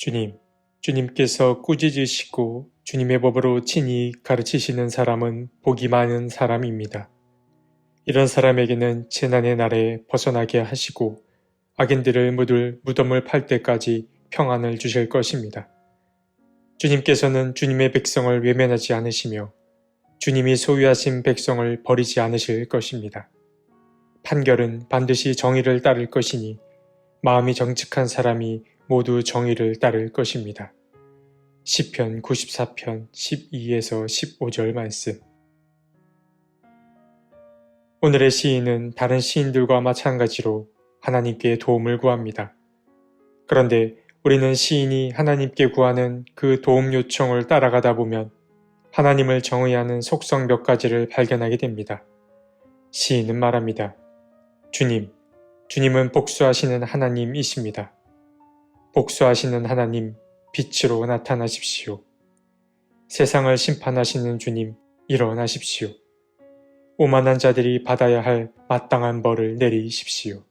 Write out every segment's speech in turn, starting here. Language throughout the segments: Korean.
주님, 주님께서 꾸짖으시고 주님의 법으로 친히 가르치시는 사람은 복이 많은 사람입니다. 이런 사람에게는 재난의 날에 벗어나게 하시고 악인들을 묻을 무덤을 팔 때까지 평안을 주실 것입니다. 주님께서는 주님의 백성을 외면하지 않으시며 주님이 소유하신 백성을 버리지 않으실 것입니다. 판결은 반드시 정의를 따를 것이니 마음이 정직한 사람이 모두 정의를 따를 것입니다. 시편 94편 12에서 15절 말씀 오늘의 시인은 다른 시인들과 마찬가지로 하나님께 도움을 구합니다. 그런데 우리는 시인이 하나님께 구하는 그 도움 요청을 따라가다 보면 하나님을 정의하는 속성 몇 가지를 발견하게 됩니다. 시인은 말합니다. 주님, 주님은 복수하시는 하나님이십니다. 복수하시는 하나님, 빛으로 나타나십시오. 세상을 심판하시는 주님, 일어나십시오. 오만한 자들이 받아야 할 마땅한 벌을 내리십시오.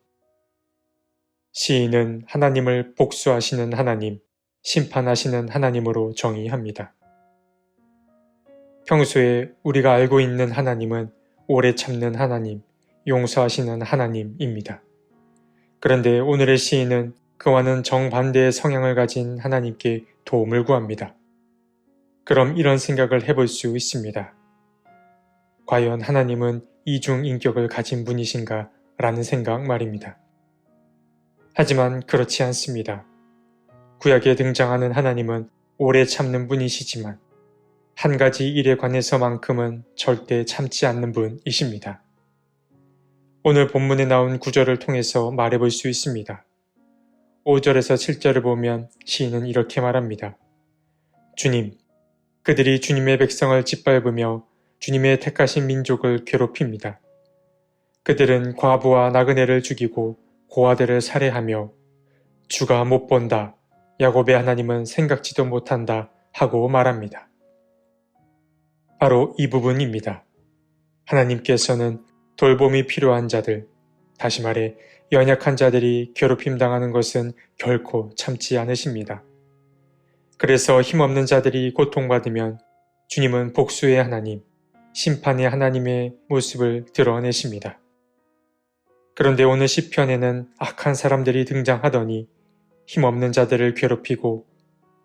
시인은 하나님을 복수하시는 하나님, 심판하시는 하나님으로 정의합니다. 평소에 우리가 알고 있는 하나님은 오래 참는 하나님, 용서하시는 하나님입니다. 그런데 오늘의 시인은 그와는 정반대의 성향을 가진 하나님께 도움을 구합니다. 그럼 이런 생각을 해볼 수 있습니다. 과연 하나님은 이중 인격을 가진 분이신가 라는 생각 말입니다. 하지만 그렇지 않습니다. 구약에 등장하는 하나님은 오래 참는 분이시지만 한 가지 일에 관해서만큼은 절대 참지 않는 분이십니다. 오늘 본문에 나온 구절을 통해서 말해볼 수 있습니다. 5절에서 7절을 보면 시인은 이렇게 말합니다. 주님, 그들이 주님의 백성을 짓밟으며 주님의 택하신 민족을 괴롭힙니다. 그들은 과부와 나그네를 죽이고 고아들을 살해하며 주가 못 본다. 야곱의 하나님은 생각지도 못한다. 하고 말합니다. 바로 이 부분입니다. 하나님께서는 돌봄이 필요한 자들, 다시 말해 연약한 자들이 괴롭힘 당하는 것은 결코 참지 않으십니다. 그래서 힘없는 자들이 고통받으면 주님은 복수의 하나님, 심판의 하나님의 모습을 드러내십니다. 그런데 오늘 시편에는 악한 사람들이 등장하더니 힘없는 자들을 괴롭히고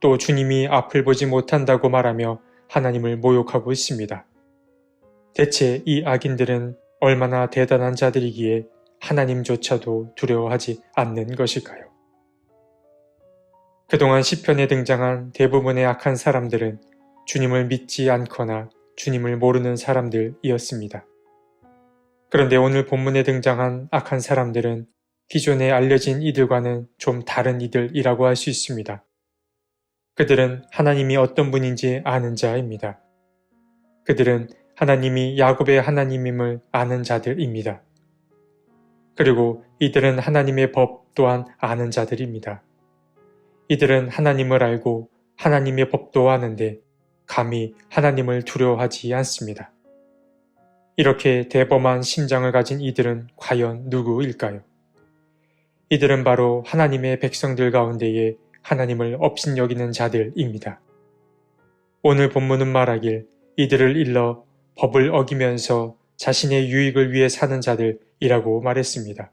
또 주님이 앞을 보지 못한다고 말하며 하나님을 모욕하고 있습니다. 대체 이 악인들은 얼마나 대단한 자들이기에 하나님조차도 두려워하지 않는 것일까요? 그동안 시편에 등장한 대부분의 악한 사람들은 주님을 믿지 않거나 주님을 모르는 사람들이었습니다. 그런데 오늘 본문에 등장한 악한 사람들은 기존에 알려진 이들과는 좀 다른 이들이라고 할 수 있습니다. 그들은 하나님이 어떤 분인지 아는 자입니다. 그들은 하나님이 야곱의 하나님임을 아는 자들입니다. 그리고 이들은 하나님의 법 또한 아는 자들입니다. 이들은 하나님을 알고 하나님의 법도 아는데 감히 하나님을 두려워하지 않습니다. 이렇게 대범한 심장을 가진 이들은 과연 누구일까요? 이들은 바로 하나님의 백성들 가운데에 하나님을 업신여기는 자들입니다. 오늘 본문은 말하길 이들을 일러 법을 어기면서 자신의 유익을 위해 사는 자들 이라고 말했습니다.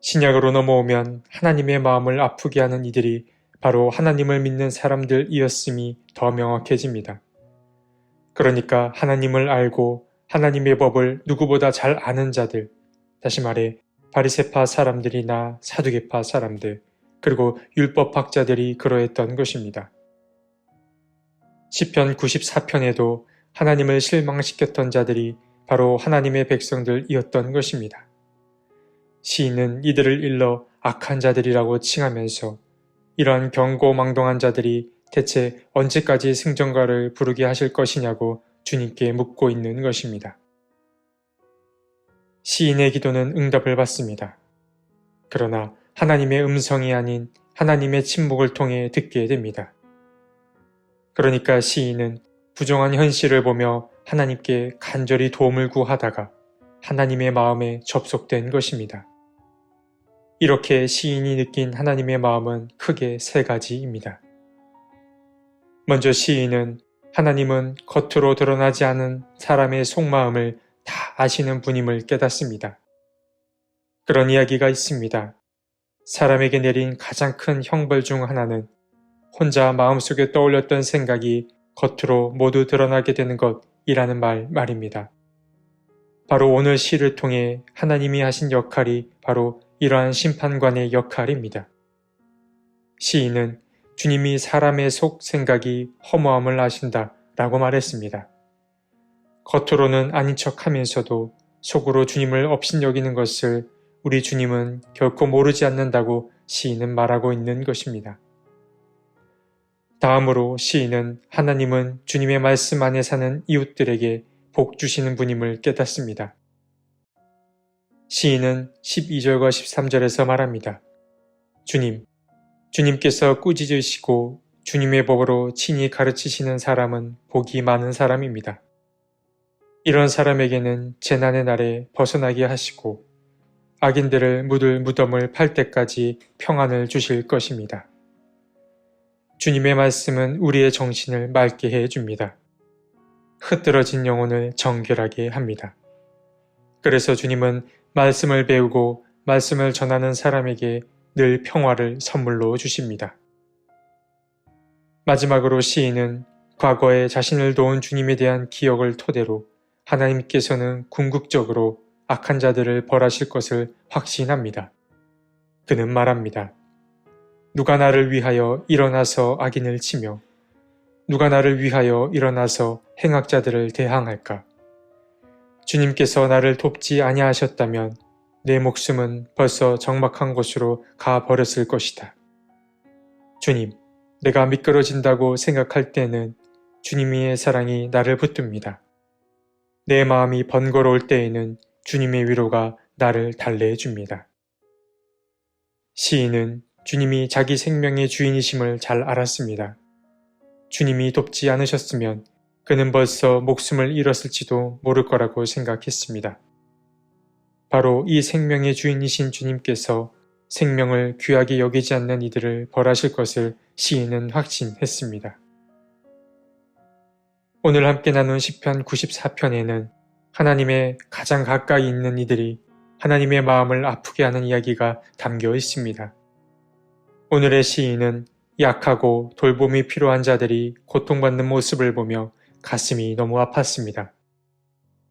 신약으로 넘어오면 하나님의 마음을 아프게 하는 이들이 바로 하나님을 믿는 사람들이었음이 더 명확해집니다. 그러니까 하나님을 알고 하나님의 법을 누구보다 잘 아는 자들, 다시 말해 바리세파 사람들이나 사두개파 사람들, 그리고 율법학자들이 그러했던 것입니다. 시편 94편에도 하나님을 실망시켰던 자들이 바로 하나님의 백성들이었던 것입니다. 시인은 이들을 일러 악한 자들이라고 칭하면서 이러한 경고망동한 자들이 대체 언제까지 승전가를 부르게 하실 것이냐고 주님께 묻고 있는 것입니다. 시인의 기도는 응답을 받습니다. 그러나 하나님의 음성이 아닌 하나님의 침묵을 통해 듣게 됩니다. 그러니까 시인은 부정한 현실을 보며 하나님께 간절히 도움을 구하다가 하나님의 마음에 접속된 것입니다. 이렇게 시인이 느낀 하나님의 마음은 크게 세 가지입니다. 먼저 시인은 하나님은 겉으로 드러나지 않은 사람의 속마음을 다 아시는 분임을 깨닫습니다. 그런 이야기가 있습니다. 사람에게 내린 가장 큰 형벌 중 하나는 혼자 마음속에 떠올렸던 생각이 겉으로 모두 드러나게 되는 것 이라는 말 말입니다. 바로 오늘 시를 통해 하나님이 하신 역할이 바로 이러한 심판관의 역할입니다. 시인은 주님이 사람의 속 생각이 허무함을 아신다 라고 말했습니다. 겉으로는 아닌 척 하면서도 속으로 주님을 업신여기는 것을 우리 주님은 결코 모르지 않는다고 시인은 말하고 있는 것입니다. 다음으로 시인은 하나님은 주님의 말씀 안에 사는 이웃들에게 복 주시는 분임을 깨닫습니다. 시인은 12절과 13절에서 말합니다. 주님, 주님께서 꾸짖으시고 주님의 법으로 친히 가르치시는 사람은 복이 많은 사람입니다. 이런 사람에게는 재난의 날에 벗어나게 하시고 악인들을 묻을 무덤을 팔 때까지 평안을 주실 것입니다. 주님의 말씀은 우리의 정신을 맑게 해 줍니다. 흐트러진 영혼을 정결하게 합니다. 그래서 주님은 말씀을 배우고 말씀을 전하는 사람에게 늘 평화를 선물로 주십니다. 마지막으로 시인은 과거에 자신을 도운 주님에 대한 기억을 토대로 하나님께서는 궁극적으로 악한 자들을 벌하실 것을 확신합니다. 그는 말합니다. 누가 나를 위하여 일어나서 악인을 치며 누가 나를 위하여 일어나서 행악자들을 대항할까? 주님께서 나를 돕지 아니하셨다면 내 목숨은 벌써 적막한 곳으로 가 버렸을 것이다. 주님, 내가 미끄러진다고 생각할 때는 주님의 사랑이 나를 붙듭니다. 내 마음이 번거로울 때에는 주님의 위로가 나를 달래해 줍니다. 시인은 주님이 자기 생명의 주인이심을 잘 알았습니다. 주님이 돕지 않으셨으면 그는 벌써 목숨을 잃었을지도 모를 거라고 생각했습니다. 바로 이 생명의 주인이신 주님께서 생명을 귀하게 여기지 않는 이들을 벌하실 것을 시인은 확신했습니다. 오늘 함께 나눈 시편 94편에는 하나님의 가장 가까이 있는 이들이 하나님의 마음을 아프게 하는 이야기가 담겨 있습니다. 오늘의 시인은 약하고 돌봄이 필요한 자들이 고통받는 모습을 보며 가슴이 너무 아팠습니다.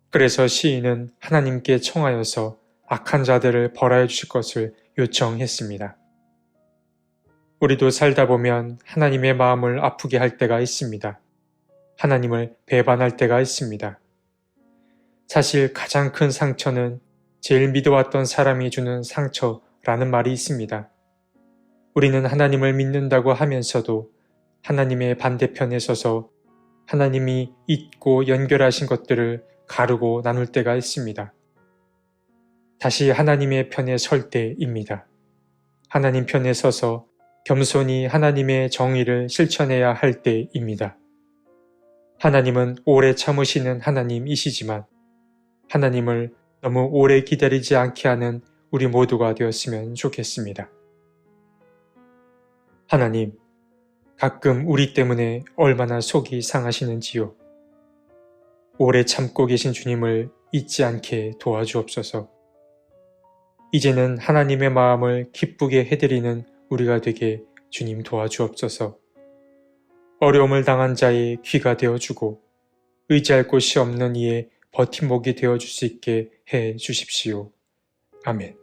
그래서 시인은 하나님께 청하여서 악한 자들을 벌하여 주실 것을 요청했습니다. 우리도 살다 보면 하나님의 마음을 아프게 할 때가 있습니다. 하나님을 배반할 때가 있습니다. 사실 가장 큰 상처는 제일 믿어왔던 사람이 주는 상처라는 말이 있습니다. 우리는 하나님을 믿는다고 하면서도 하나님의 반대편에 서서 하나님이 잊고 연결하신 것들을 가르고 나눌 때가 있습니다. 다시 하나님의 편에 설 때입니다. 하나님 편에 서서 겸손히 하나님의 정의를 실천해야 할 때입니다. 하나님은 오래 참으시는 하나님이시지만 하나님을 너무 오래 기다리지 않게 하는 우리 모두가 되었으면 좋겠습니다. 하나님, 가끔 우리 때문에 얼마나 속이 상하시는지요. 오래 참고 계신 주님을 잊지 않게 도와주옵소서. 이제는 하나님의 마음을 기쁘게 해드리는 우리가 되게 주님 도와주옵소서. 어려움을 당한 자의 귀가 되어주고 의지할 곳이 없는 이의 버팀목이 되어줄 수 있게 해 주십시오. 아멘.